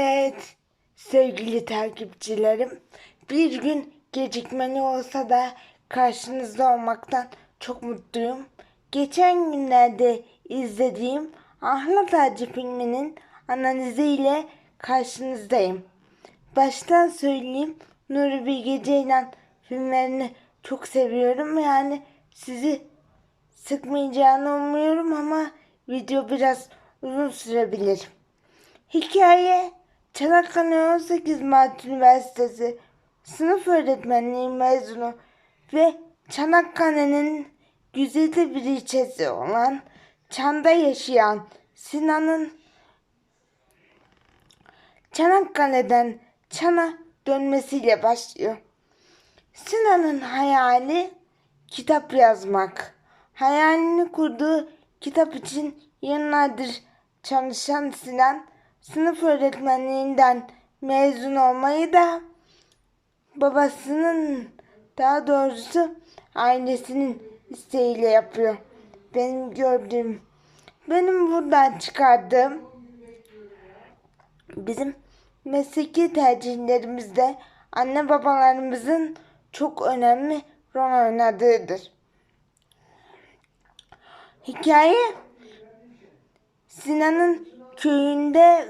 Evet sevgili takipçilerim bir gün gecikmeli olsa da karşınızda olmaktan çok mutluyum. Geçen günlerde izlediğim Ahlat Ağacı filminin analiziyle karşınızdayım. Baştan söyleyeyim Nuri Bilge Ceylan filmlerini çok seviyorum yani sizi sıkmayacağını umuyorum ama video biraz uzun sürebilir. Hikaye Çanakkale 18 Mart Üniversitesi sınıf öğretmenliği mezunu ve Çanakkale'nin güzide bir ilçesi olan Çan'da yaşayan Sinan'ın Çanakkale'den Çan'a dönmesiyle başlıyor. Sinan'ın hayali kitap yazmak. Hayalini kurduğu kitap için yıllardır çalışan Sinan sınıf öğretmenliğinden mezun olmayı da babasının daha doğrusu ailesinin isteğiyle yapıyor. Benim gördüğüm, benim buradan çıkardığım bizim mesleki tercihlerimizde anne babalarımızın çok önemli rol oynadığıdır. Hikaye Sinan'ın köyünde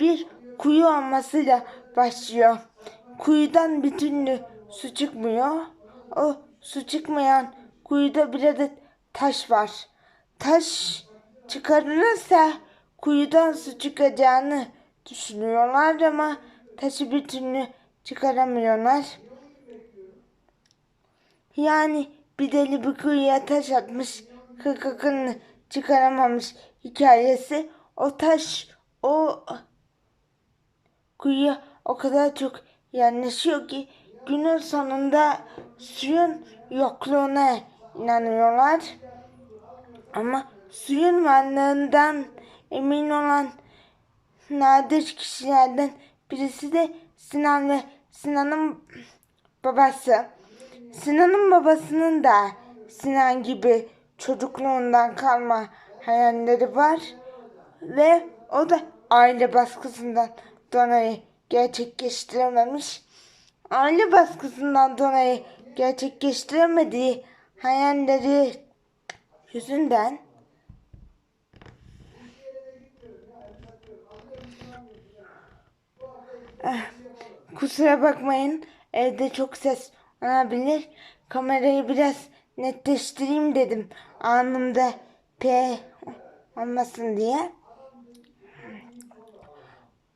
bir kuyu olmasıyla başlıyor. Kuyudan bir türlü su çıkmıyor. O su çıkmayan kuyuda bir adet taş var. Taş çıkarılırsa kuyudan su çıkacağını düşünüyorlar ama taşı bir türlü çıkaramıyorlar. Yani bir deli bir kuyuya taş atmış, kıkıkını çıkaramamış hikayesi. O taş, o kuyuya o kadar çok yerleşiyor ki günün sonunda suyun yokluğuna inanıyorlar. Ama suyun varlığından emin olan nadir kişilerden birisi de Sinan ve Sinan'ın babası. Sinan'ın babasının da Sinan gibi çocukluğundan kalma hayalleri var ve o da aile baskısından dolayı gerçekleştirememiş. Aile baskısından dolayı gerçekleştiremediği hayalleri yüzünden Eh, Kusura bakmayın. Evde çok ses olabilir. Kamerayı biraz netleştireyim dedim. Anımda P olmasın diye.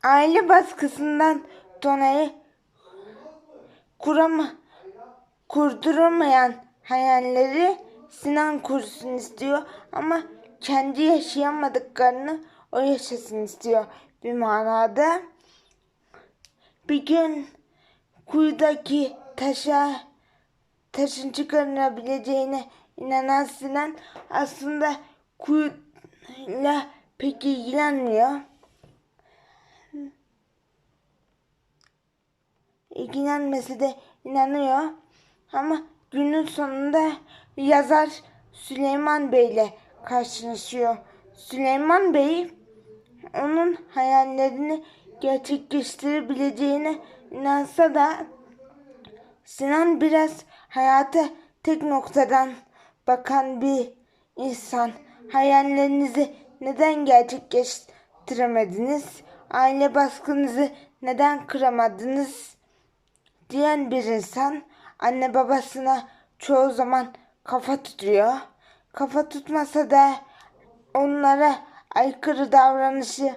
Aile baskısından dolayı kurama, kurduramayan hayalleri Sinan kursun istiyor ama kendi yaşayamadıklarını o yaşasın istiyor bir manada. Bir gün kuyudaki taşa taşın çıkarılabileceğine inanan Sinan aslında kuyuyla pek ilgilenmiyor. İlgilenmesi de inanıyor. Ama günün sonunda yazar Süleyman Bey ile karşılaşıyor. Süleyman Bey onun hayallerini gerçekleştirebileceğine inansa da Sinan biraz hayata tek noktadan bakan bir insan. Hayallerinizi neden gerçekleştiremediniz? Aile baskınızı neden kıramadınız? Diyen bir insan anne babasına çoğu zaman kafa tutuyor. Kafa tutmasa da onlara aykırı davranışı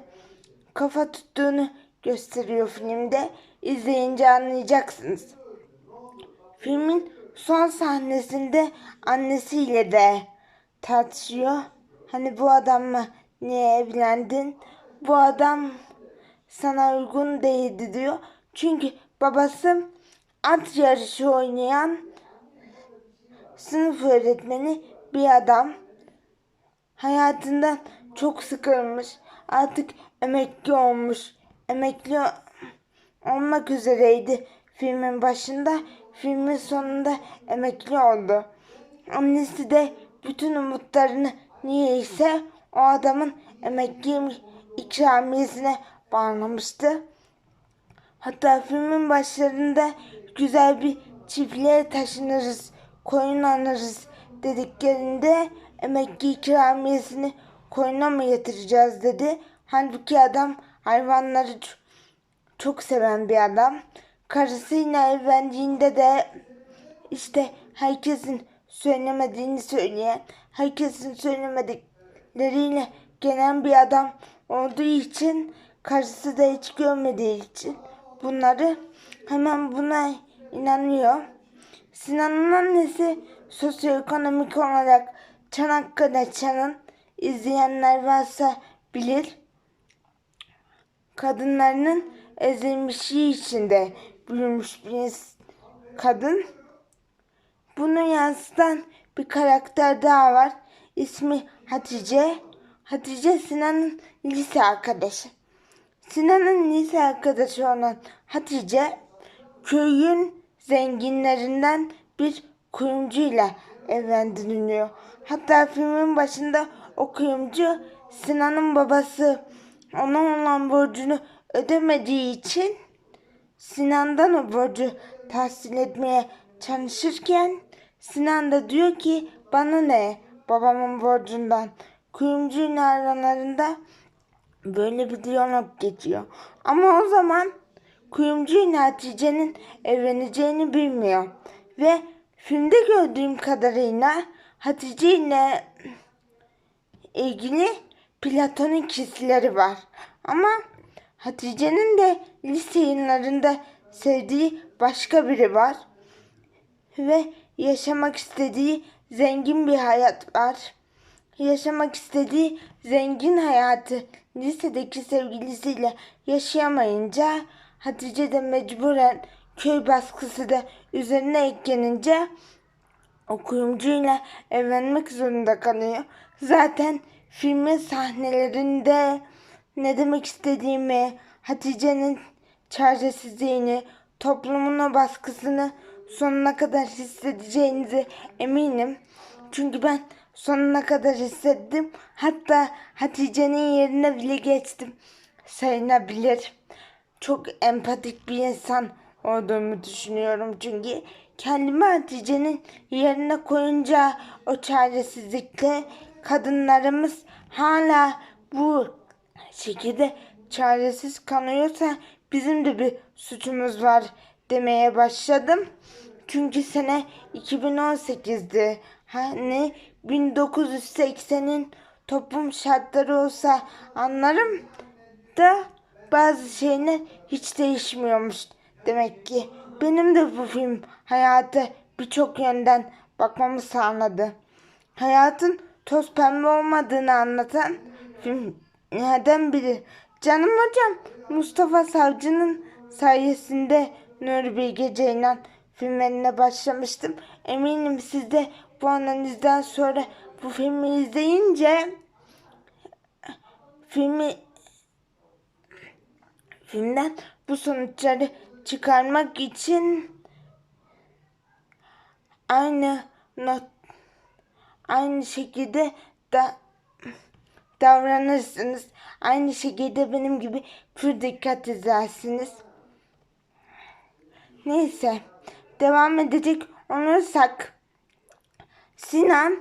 kafa tuttuğunu gösteriyor filmde. İzleyince anlayacaksınız. Filmin son sahnesinde annesiyle de tartışıyor. Hani bu adamla niye evlendin? Bu adam sana uygun değildi diyor. Çünkü babası at yarışı oynayan sınıf öğretmeni bir adam. Hayatından çok sıkılmış. Artık emekli olmuş. Emekli olmak üzereydi filmin başında. Filmin sonunda emekli oldu. Annesi de bütün umutlarını niyeyse o adamın emekli ikramiyesine bağlamıştı. Hatta filmin başlarında güzel bir çiftliğe taşınırız, koyun alırız dediklerinde emekli ikramiyesini koyuna mı yatıracağız dedi. Halbuki adam hayvanları çok seven bir adam. Karısıyla evlendiğinde de işte herkesin söylemediğini söyleyen, herkesin söylemedikleriyle gelen bir adam olduğu için karısı da hiç görmediği için bunları hemen buna inanıyor. Sinan'ın annesi sosyoekonomik olarak Çanakkale Çan'ın izleyenler varsa bilir kadınlarının ezilmişliği içinde büyümüş bir kadın. Bunu yansıtan bir karakter daha var. İsmi Hatice. Hatice Sinan'ın lise arkadaşı. Sinan'ın lise arkadaşı olan Hatice köyün zenginlerinden bir kuyumcuyla evlendiriliyor. Hatta filmin başında o kuyumcu Sinan'ın babası ona olan borcunu ödemediği için Sinan'dan o borcu tahsil etmeye çalışırken Sinan da diyor ki bana ne babamın borcundan. Kuyumcuyla aralarında böyle bir diyalog geçiyor. Ama o zaman kuyumcuyla Hatice'nin evleneceğini bilmiyor. Ve filmde gördüğüm kadarıyla Hatice ile ilgili platonik hisleri var. Ama Hatice'nin de lise yıllarında sevdiği başka biri var. Ve yaşamak istediği zengin bir hayat var. Yaşamak istediği zengin hayatı lisedeki sevgilisiyle yaşayamayınca Hatice de mecburen köy baskısı da üzerine eklenince o evlenmek zorunda kalıyor. Zaten filmin sahnelerinde ne demek istediğimi, Hatice'nin çaresizliğini, toplumun o baskısını sonuna kadar hissedeceğinizi eminim. Çünkü ben sonuna kadar hissettim. Hatta Hatice'nin yerine bile geçtim. Sayılabilir. Çok empatik bir insan olduğumu düşünüyorum çünkü kendimi Hatice'nin yerine koyunca o çaresizlikle kadınlarımız hala bu şekilde çaresiz kanıyorsa bizim de bir suçumuz var demeye başladım. Çünkü sene 2018'di. Hani 1980'in toplum şartları olsa anlarım da bazı şeyler hiç değişmiyormuş demek ki. Benim de bu film hayata birçok yönden bakmamı sağladı. Hayatın toz pembe olmadığını anlatan filmlerden biri. Canım hocam Mustafa Savcı'nın sayesinde Nuri Bilge Ceylan filmlerine başlamıştım. Eminim siz de bu analizden sonra bu filmi izleyince filmi filmden bu sonuçları çıkarmak için aynı not aynı şekilde da davranırsınız. Aynı şekilde benim gibi pür dikkat edersiniz. Neyse devam edecek olursak Sinan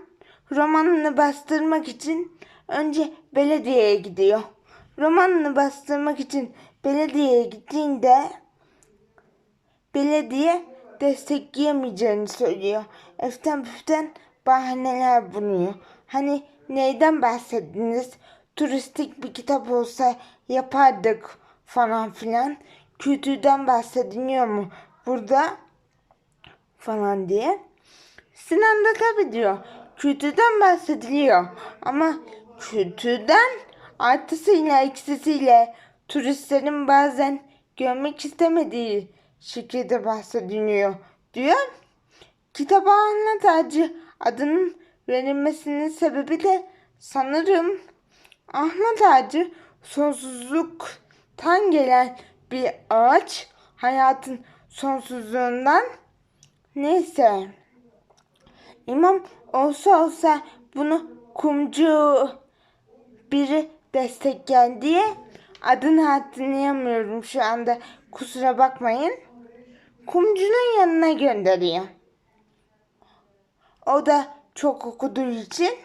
romanını bastırmak için önce belediyeye gidiyor. Romanını bastırmak için belediyeye gittiğinde belediye destekleyemeyeceğini söylüyor. Eften püften bahaneler buluyor. Hani neyden bahsettiniz? Turistik bir kitap olsa yapardık falan filan. Kültürden bahsediliyor mu burada falan diye. Sinan da tabi diyor. Kültürden bahsediliyor. Ama kültürden artısıyla eksisiyle turistlerin bazen görmek istemediği şekilde bahsediliyor diyor. Kitaba anlatıcı adının verilmesinin sebebi de sanırım Ahmet Ağacı sonsuzluktan gelen bir ağaç hayatın sonsuzluğundan neyse imam olsa olsa bunu kumcu biri destekler diye adını hatırlayamıyorum şu anda. Kusura bakmayın. Kumcunun yanına gönderiyor. O da çok okuduğu için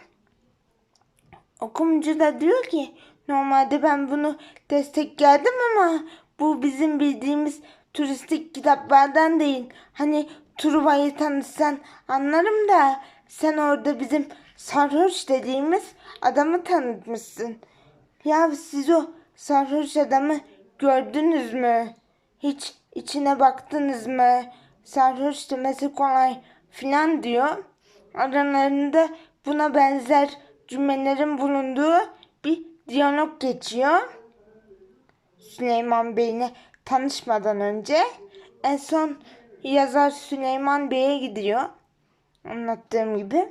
okumcu da diyor ki normalde ben bunu desteklerdim ama bu bizim bildiğimiz turistik kitaplardan değil. Hani Truva'yı tanısan anlarım da sen orada bizim sarhoş dediğimiz adamı tanıtmışsın. Ya siz o sarhoş adamı gördünüz mü? Hiç içine baktınız mı? Sarhoş demesi kolay filan diyor. Aralarında buna benzer cümlelerin bulunduğu bir diyalog geçiyor. Süleyman Bey'le tanışmadan önce en son yazar Süleyman Bey'e gidiyor. Anlattığım gibi.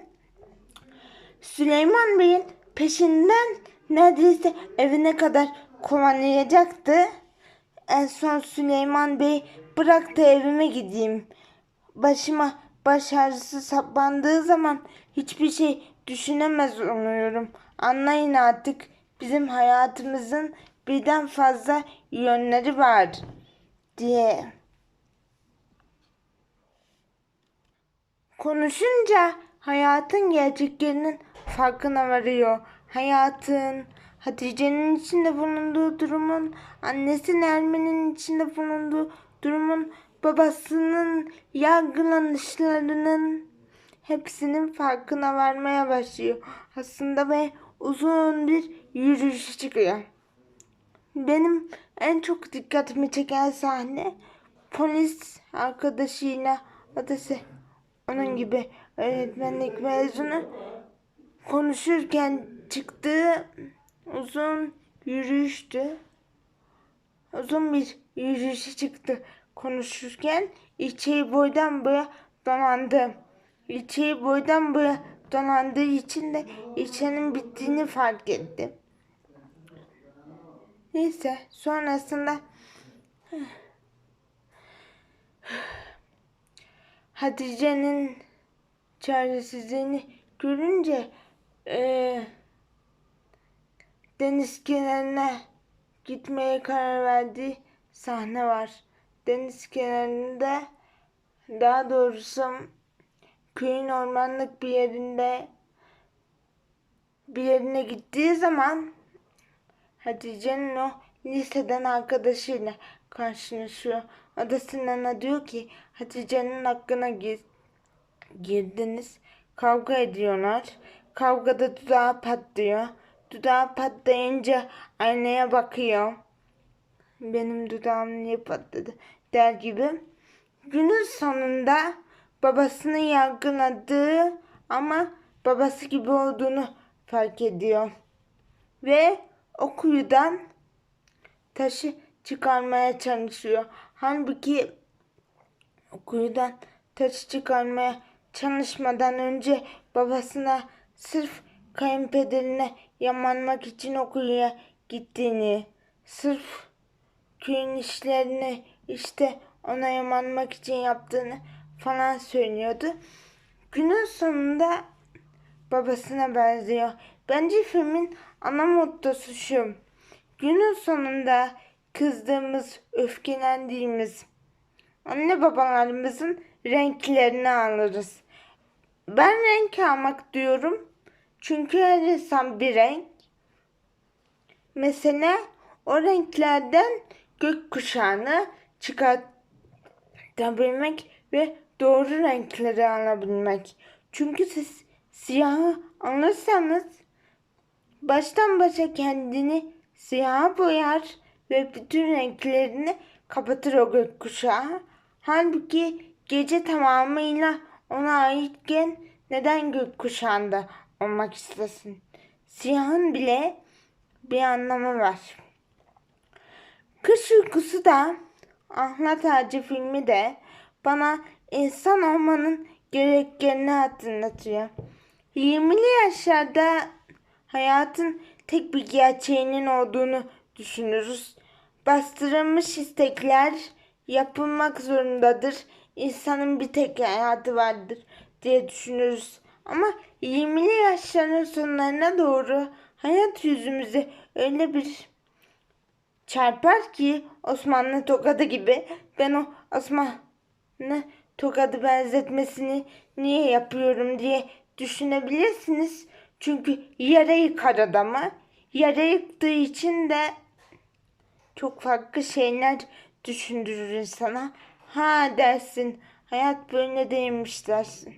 Süleyman Bey'in peşinden neredeyse evine kadar kovalayacaktı. En son Süleyman Bey bırak da evime gideyim. Başıma baş ağrısı saplandığı zaman hiçbir şey düşünemez oluyorum. Anlayın artık bizim hayatımızın birden fazla yönleri var diye. Konuşunca hayatın gerçeklerinin farkına varıyor. Hayatın, Hatice'nin içinde bulunduğu durumun, annesi Nermin'in içinde bulunduğu durumun, babasının yargılanışlarının hepsinin farkına varmaya başlıyor. Aslında ve uzun bir yürüyüş çıkıyor. Benim en çok dikkatimi çeken sahne polis arkadaşıyla adası onun gibi öğretmenlik mezunu konuşurken çıktığı uzun yürüyüştü. Uzun bir yürüyüşe çıktı konuşurken ilçeyi boydan boya dolandı. İlçeyi boydan boya dolandığı için de ilçenin bittiğini fark etti. Neyse sonrasında Hatice'nin çaresizliğini görünce eee deniz kenarına gitmeye karar verdiği sahne var. Deniz kenarında daha doğrusu köyün ormanlık bir yerinde bir yerine gittiği zaman Hatice'nin o liseden arkadaşıyla karşılaşıyor. O da diyor ki Hatice'nin hakkına gir girdiniz. Kavga ediyorlar. Kavgada dudağı patlıyor. Dudağı patlayınca aynaya bakıyor. Benim dudağım niye patladı der gibi. Günün sonunda babasını yargıladığı ama babası gibi olduğunu fark ediyor. Ve o kuyudan taşı çıkarmaya çalışıyor. Halbuki kuyudan taşı çıkarmaya çalışmadan önce babasına sırf kayınpederine yamanmak için o kuyuya gittiğini, sırf köyün işlerini işte ona yamanmak için yaptığını falan söylüyordu. Günün sonunda babasına benziyor. Bence filmin ana mottosu şu. Günün sonunda kızdığımız, öfkelendiğimiz anne babalarımızın renklerini alırız. Ben renk almak diyorum. Çünkü her insan bir renk. Mesela o renklerden gökkuşağını çıkartabilmek ve doğru renkleri alabilmek. Çünkü siz siyahı alırsanız baştan başa kendini siyaha boyar ve bütün renklerini kapatır o gökkuşağı. Halbuki gece tamamıyla ona aitken neden gökkuşağında olmak istesin? Siyahın bile bir anlamı var. Kış uykusu da Ahlat Ağacı filmi de bana insan olmanın gereklerini hatırlatıyor. 20'li yaşlarda hayatın tek bir gerçeğinin olduğunu düşünürüz. Bastırılmış istekler yapılmak zorundadır. İnsanın bir tek hayatı vardır diye düşünürüz. Ama 20'li yaşların sonlarına doğru hayat yüzümüze öyle bir çarpar ki Osmanlı tokadı gibi. Ben o Osmanlı tokadı benzetmesini niye yapıyorum diye düşünebilirsiniz. Çünkü yere yıkar adamı. Yere yıktığı için de çok farklı şeyler düşündürür insana. Ha dersin, hayat böyle değilmiş dersin.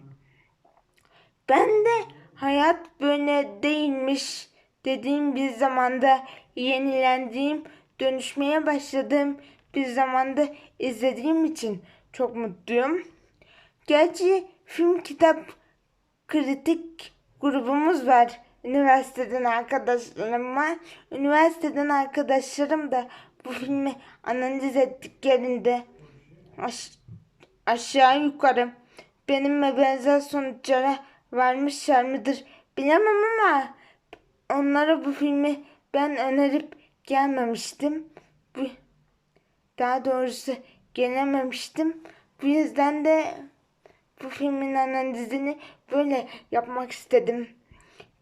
Ben de hayat böyle değilmiş dediğim bir zamanda yenilendiğim, dönüşmeye başladığım bir zamanda izlediğim için çok mutluyum. Gerçi film kitap kritik grubumuz var. Üniversiteden arkadaşlarım var. Üniversiteden arkadaşlarım da bu filmi analiz ettiklerinde aş- aşağı yukarı benimle benzer sonuçlara varmışlar mıdır bilemem ama onlara bu filmi ben önerip gelmemiştim. Bu, daha doğrusu gelememiştim. Bu yüzden de bu filmin analizini böyle yapmak istedim.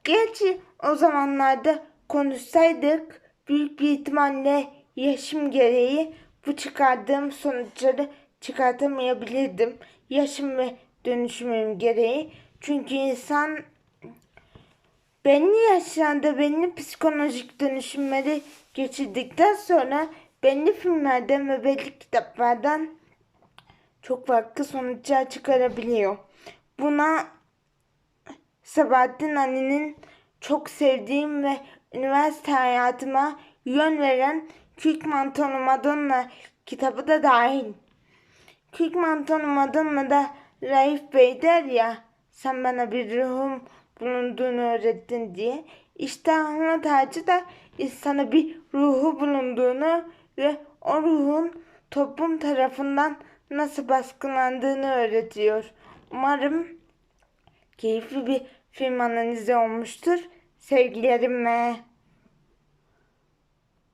Gerçi o zamanlarda konuşsaydık büyük bir ihtimalle yaşım gereği bu çıkardığım sonuçları çıkartamayabilirdim. Yaşım ve dönüşümüm gereği. Çünkü insan belli yaşlarda belli psikolojik dönüşümleri geçirdikten sonra belli filmlerden ve belli kitaplardan çok farklı sonuçlar çıkarabiliyor. Buna Sabahattin Ali'nin çok sevdiğim ve üniversite hayatıma yön veren Kük Mantonu Madonna kitabı da dahil. Kük Mantonu Madonna da Raif Bey der ya sen bana bir ruhum bulunduğunu öğrettin diye. İşte Ahmet Hacı da insana bir ruhu bulunduğunu ve o ruhun toplum tarafından nasıl baskılandığını öğretiyor. Umarım keyifli bir film analizi olmuştur. Sevgilerimle.